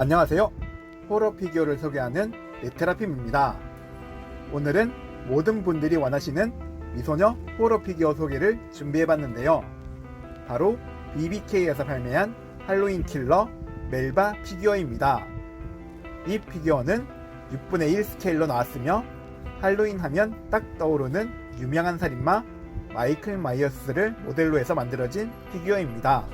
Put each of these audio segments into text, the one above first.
안녕하세요. 호러 피규어를 소개하는 네테라핌입니다. 오늘은 모든 분들이 원하시는 미소녀 호러 피규어 소개를 준비해봤는데요. 바로 BBK에서 발매한 할로윈 킬러 멜바 피규어입니다. 이 피규어는 6분의 1 스케일로 나왔으며 할로윈 하면 딱 떠오르는 유명한 살인마 마이클 마이어스를 모델로 해서 만들어진 피규어입니다.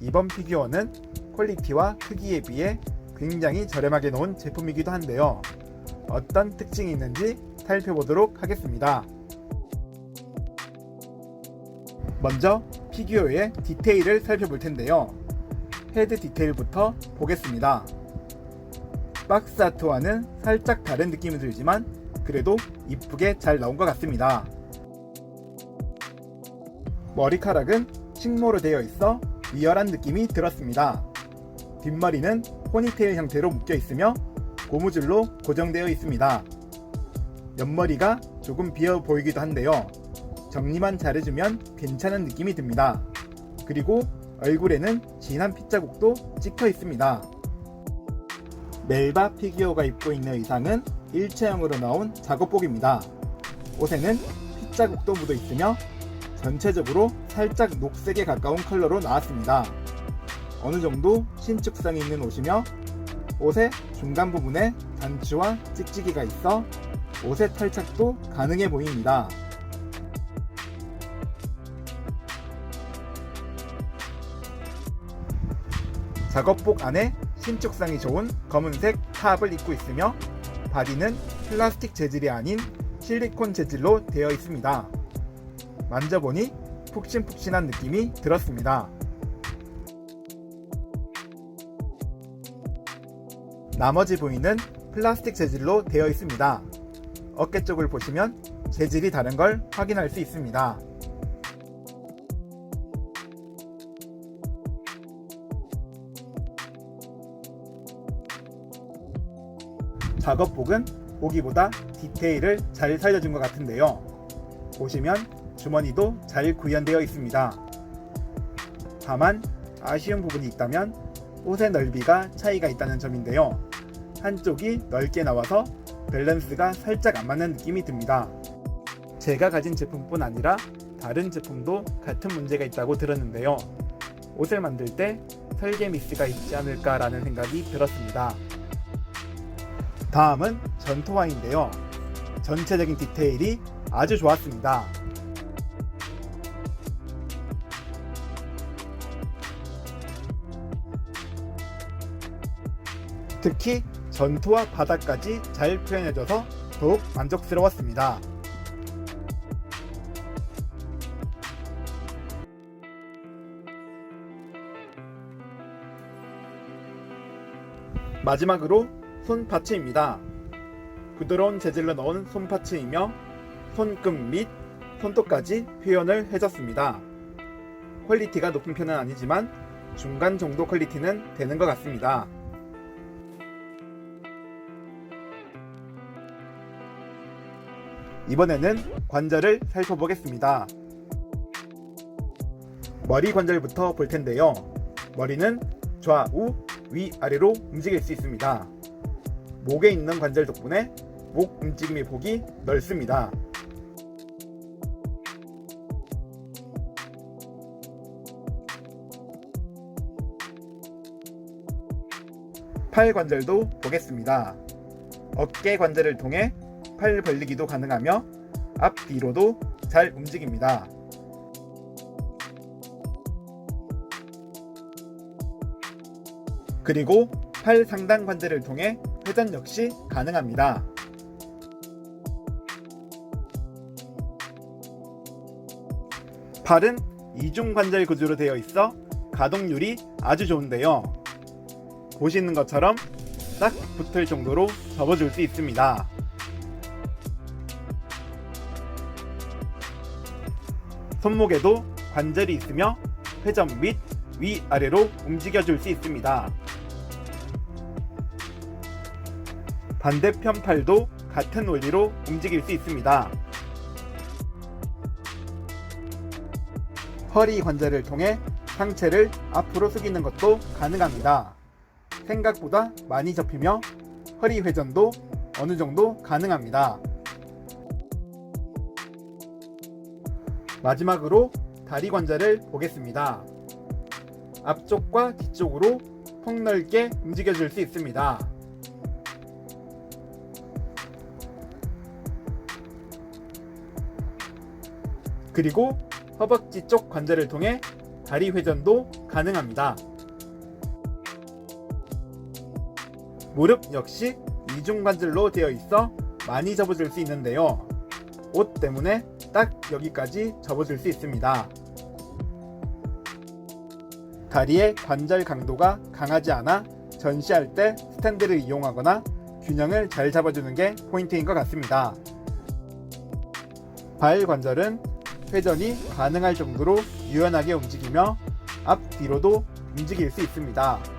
이번 피규어는 퀄리티와 크기에 비해 굉장히 저렴하게 놓은 제품이기도 한데요. 어떤 특징이 있는지 살펴보도록 하겠습니다. 먼저 피규어의 디테일을 살펴볼 텐데요. 헤드 디테일부터 보겠습니다. 박스 아트와는 살짝 다른 느낌이 들지만 그래도 이쁘게 잘 나온 것 같습니다. 머리카락은 식모로 되어 있어 리얼한 느낌이 들었습니다. 뒷머리는 포니테일 형태로 묶여 있으며 고무줄로 고정되어 있습니다. 옆머리가 조금 비어 보이기도 한데요. 정리만 잘해주면 괜찮은 느낌이 듭니다. 그리고 얼굴에는 진한 핏자국도 찍혀 있습니다. 멜바 피규어가 입고 있는 의상은 일체형으로 나온 작업복입니다. 옷에는 핏자국도 묻어 있으며 전체적으로 살짝 녹색에 가까운 컬러로 나왔습니다. 어느 정도 신축성이 있는 옷이며 옷의 중간 부분에 단추와 찍찍이가 있어 옷의 탈착도 가능해 보입니다. 작업복 안에 신축성이 좋은 검은색 탑을 입고 있으며 바디는 플라스틱 재질이 아닌 실리콘 재질로 되어 있습니다. 만져보니 푹신푹신한 느낌이 들었습니다. 나머지 부위는 플라스틱 재질로 되어 있습니다. 어깨 쪽을 보시면 재질이 다른 걸 확인할 수 있습니다. 작업복은 보기보다 디테일을 잘 살려준 것 같은데요. 보시면 주머니도 잘 구현되어 있습니다. 다만 아쉬운 부분이 있다면 옷의 넓이가 차이가 있다는 점인데요. 한쪽이 넓게 나와서 밸런스가 살짝 안 맞는 느낌이 듭니다. 제가 가진 제품뿐 아니라 다른 제품도 같은 문제가 있다고 들었는데요. 옷을 만들 때 설계 미스가 있지 않을까라는 생각이 들었습니다. 다음은 전토화인데요. 전체적인 디테일이 아주 좋았습니다. 특히 전투와 바닥까지 잘 표현해줘서 더욱 만족스러웠습니다. 마지막으로 손 파츠입니다. 부드러운 재질로 넣은 손 파츠이며 손금 및 손톱까지 표현을 해줬습니다. 퀄리티가 높은 편은 아니지만 중간 정도 퀄리티는 되는 것 같습니다. 이번에는 관절을 살펴보겠습니다. 머리 관절부터 볼 텐데요. 머리는 좌우, 위아래로 움직일 수 있습니다. 목에 있는 관절 덕분에 목 움직임의 폭이 넓습니다. 팔 관절도 보겠습니다. 어깨 관절을 통해 팔 벌리기도 가능하며 앞뒤로도 잘 움직입니다. 그리고 팔 상단 관절을 통해 회전 역시 가능합니다. 팔은 이중 관절 구조로 되어 있어 가동률이 아주 좋은데요. 보시는 것처럼 딱 붙을 정도로 접어줄 수 있습니다. 손목에도 관절이 있으며 회전 및 위아래로 움직여 줄 수 있습니다. 반대편 팔도 같은 원리로 움직일 수 있습니다. 허리 관절을 통해 상체를 앞으로 숙이는 것도 가능합니다. 생각보다 많이 접히며 허리 회전도 어느 정도 가능합니다. 마지막으로 다리 관절을 보겠습니다. 앞쪽과 뒤쪽으로 폭넓게 움직여 줄 수 있습니다. 그리고 허벅지 쪽 관절을 통해 다리 회전도 가능합니다. 무릎 역시 이중 관절로 되어 있어 많이 접어줄 수 있는데요. 옷 때문에 딱 여기까지 접어줄 수 있습니다. 다리의 관절 강도가 강하지 않아 전시할 때 스탠드를 이용하거나 균형을 잘 잡아주는 게 포인트인 것 같습니다. 발 관절은 회전이 가능할 정도로 유연하게 움직이며 앞 뒤로도 움직일 수 있습니다.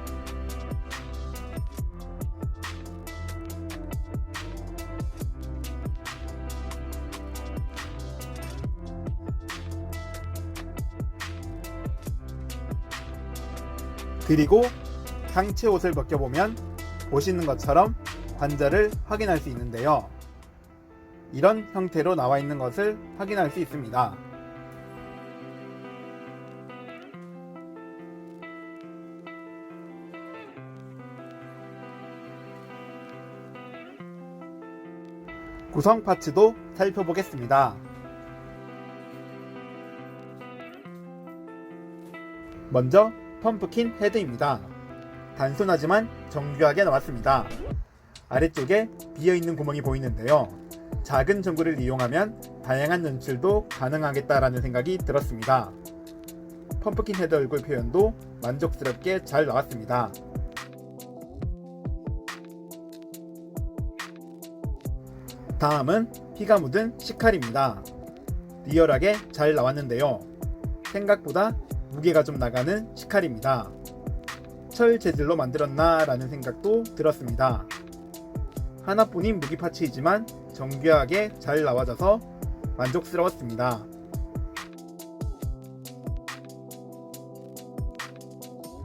그리고 상체 옷을 벗겨보면 보시는 것처럼 관절을 확인할 수 있는데요. 이런 형태로 나와 있는 것을 확인할 수 있습니다. 구성 파츠도 살펴보겠습니다. 먼저 펌프킨 헤드입니다. 단순하지만 정교하게 나왔습니다. 아래쪽에 비어있는 구멍이 보이는데요. 작은 전구를 이용하면 다양한 연출도 가능하겠다라는 생각이 들었습니다. 펌프킨 헤드 얼굴 표현도 만족스럽게 잘 나왔습니다. 다음은 피가 묻은 시칼입니다. 리얼하게 잘 나왔는데요. 생각보다 무게가 좀 나가는 시칼입니다. 철 재질로 만들었나 라는 생각도 들었습니다. 하나뿐인 무기 파츠이지만 정교하게 잘 나와져서 만족스러웠습니다.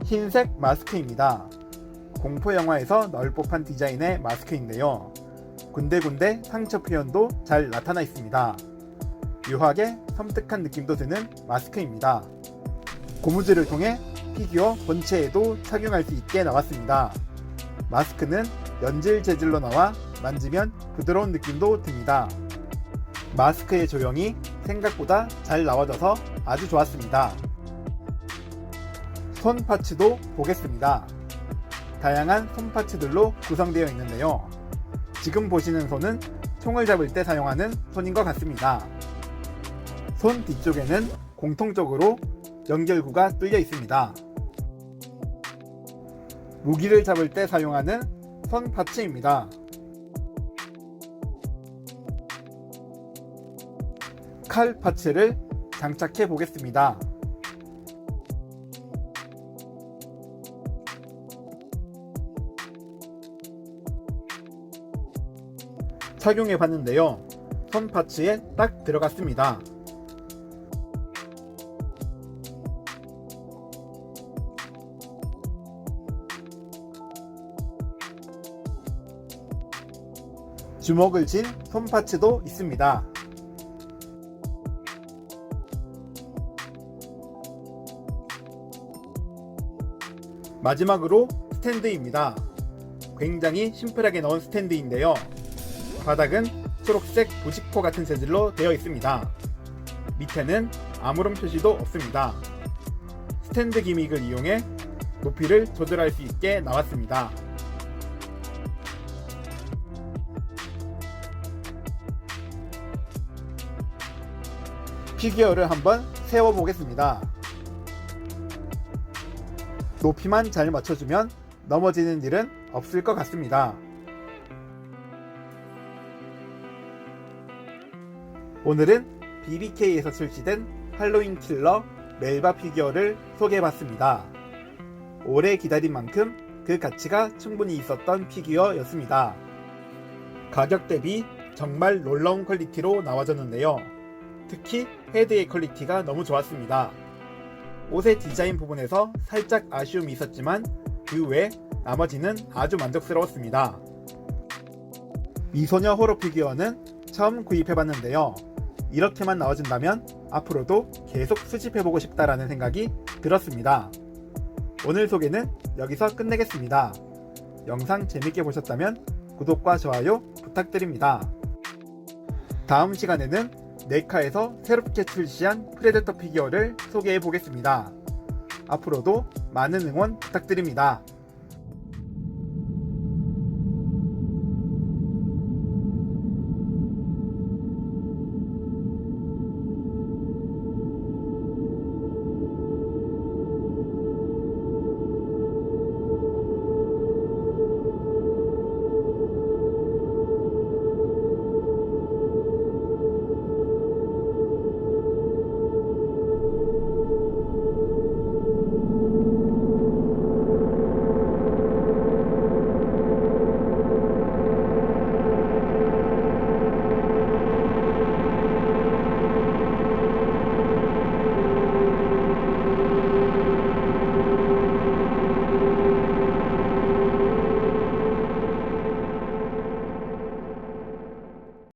흰색 마스크입니다. 공포 영화에서 나올 법한 디자인의 마스크인데요. 군데군데 상처 표현도 잘 나타나 있습니다. 묘하게 섬뜩한 느낌도 드는 마스크입니다. 고무줄을 통해 피규어 본체에도 착용할 수 있게 나왔습니다. 마스크는 연질 재질로 나와 만지면 부드러운 느낌도 듭니다. 마스크의 조형이 생각보다 잘 나와져서 아주 좋았습니다. 손 파츠도 보겠습니다. 다양한 손 파츠들로 구성되어 있는데요. 지금 보시는 손은 총을 잡을 때 사용하는 손인 것 같습니다. 손 뒤쪽에는 공통적으로 연결구가 뚫려 있습니다. 무기를 잡을 때 사용하는 손 파츠입니다. 칼 파츠를 장착해 보겠습니다. 착용해 봤는데요. 손 파츠에 딱 들어갔습니다. 주먹을 쥔 손 파츠도 있습니다. 마지막으로 스탠드입니다. 굉장히 심플하게 넣은 스탠드인데요. 바닥은 초록색 부직포 같은 재질로 되어 있습니다. 밑에는 아무런 표시도 없습니다. 스탠드 기믹을 이용해 높이를 조절할 수 있게 나왔습니다. 피규어를 한번 세워보겠습니다. 높이만 잘 맞춰주면 넘어지는 일은 없을 것 같습니다. 오늘은 BBK에서 출시된 할로윈 킬러 멜바 피규어를 소개해봤습니다. 오래 기다린 만큼 그 가치가 충분히 있었던 피규어였습니다. 가격 대비 정말 놀라운 퀄리티로 나와졌는데요. 특히 헤드의 퀄리티가 너무 좋았습니다. 옷의 디자인 부분에서 살짝 아쉬움이 있었지만 그 외 나머지는 아주 만족스러웠습니다. 미소녀 호러 피규어는 처음 구입해봤는데요. 이렇게만 나와준다면 앞으로도 계속 수집해보고 싶다라는 생각이 들었습니다. 오늘 소개는 여기서 끝내겠습니다. 영상 재밌게 보셨다면 구독과 좋아요 부탁드립니다. 다음 시간에는 네카에서 새롭게 출시한 프레데터 피규어를 소개해 보겠습니다. 앞으로도 많은 응원 부탁드립니다.